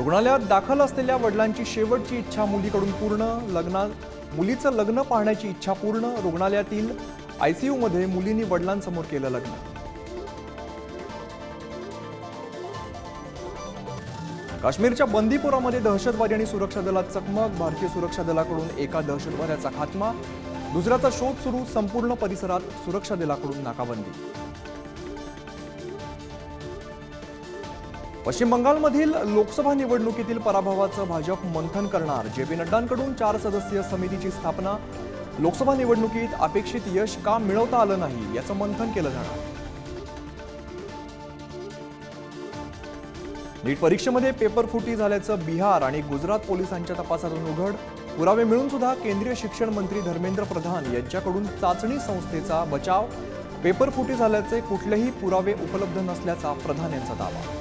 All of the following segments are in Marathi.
रुग्णालयात दाखल असलेल्या वडिलांची शेवटची इच्छा मुलीकडून पूर्ण लग्ना मुलीचं लग्न पाहण्याची इच्छा पूर्ण रुग्णालयातील आयसीयूमध्ये मुलींनी वडिलांसमोर केलं लग्न. काश्मीरच्या बंदीपुरामध्ये दहशतवादी आणि सुरक्षा दलात चकमक भारतीय सुरक्षा दलाकडून एका दहशतवाद्याचा खात्मा दुसऱ्याचा शोध सुरू संपूर्ण परिसरात सुरक्षा दलाकडून नाकाबंदी. पश्चिम बंगालमधील लोकसभा निवडणुकीतील पराभवाचं भाजप मंथन करणार. जे पी नड्डांकडून चार सदस्यीय समितीची स्थापना. लोकसभा निवडणुकीत अपेक्षित यश का मिळवता आलं नाही याचं मंथन केलं जाणार. नीट परीक्षेमध्ये पेपर फुटी झाल्याचं बिहार आणि गुजरात पोलिसांच्या तपासातून उघड. पुरावे मिळून सुद्धा केंद्रीय शिक्षण मंत्री धर्मेंद्र प्रधान यांच्याकडून चाचणी संस्थेचा बचाव. पेपर फुटी झाल्याचे कुठलेही पुरावे उपलब्ध नसल्याचा प्रधान यांचा दावा.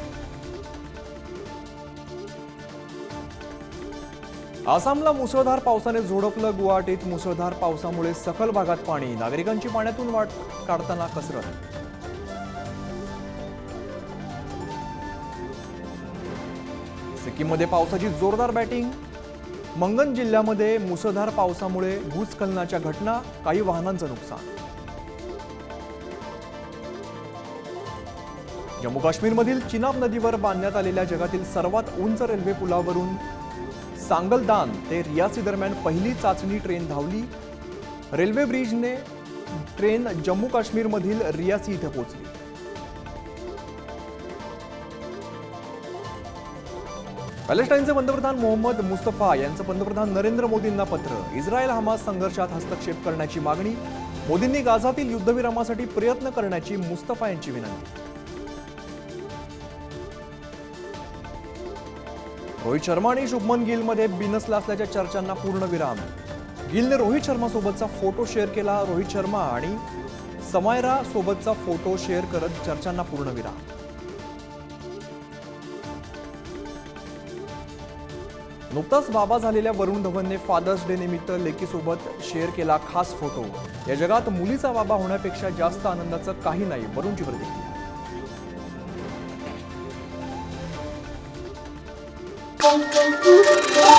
आसामला मुसळधार पावसाने झोडपलं गुवाहाटीत मुसळधार पावसामुळे सखल भागात पाणी नागरिकांची पाण्यातून वाट काढताना कसरत. सिक्कीममध्ये पावसाची जोरदार बॅटिंग. मंगन जिल्ह्यामध्ये मुसळधार पावसामुळे भूस्खलनाच्या घटना काही वाहनांचं नुकसान. जम्मू काश्मीरमधील चिनाब नदीवर बांधण्यात आलेल्या जगातील सर्वात उंच रेल्वे पुलावरून सांगलदान ते रियासी दरम्यान पहिली चाचणी ट्रेन धावली. रेल्वे ब्रिजने ट्रेन जम्मू काश्मीरमधील रियासी इथे पोहोचली. पॅलेस्टाईनचे पंतप्रधान मोहम्मद मुस्तफा यांचं पंतप्रधान नरेंद्र मोदींना पत्र. इस्रायल हमास संघर्षात हस्तक्षेप करण्याची मागणी. मोदींनी गाझातील युद्धविरामासाठी प्रयत्न करण्याची मुस्तफा यांची विनंती. रोहित शर्मा आणि शुभमन गिलमध्ये बिनसला असल्याच्या चर्चांना पूर्णविराम गिलने रोहित शर्मा सोबतचा फोटो शेअर केला रोहित शर्मा आणि समायरा सोबतचा फोटो शेअर करत चर्चांना पूर्णविराम नुकताच बाबा झालेल्या वरुण धवनने फादर्स डे निमित्त लेकीसोबत शेअर केला खास फोटो. या जगात मुलीचा बाबा होण्यापेक्षा जास्त आनंदाचं काही नाही वरुणची प्रतिक्रिया bom, bom, bom.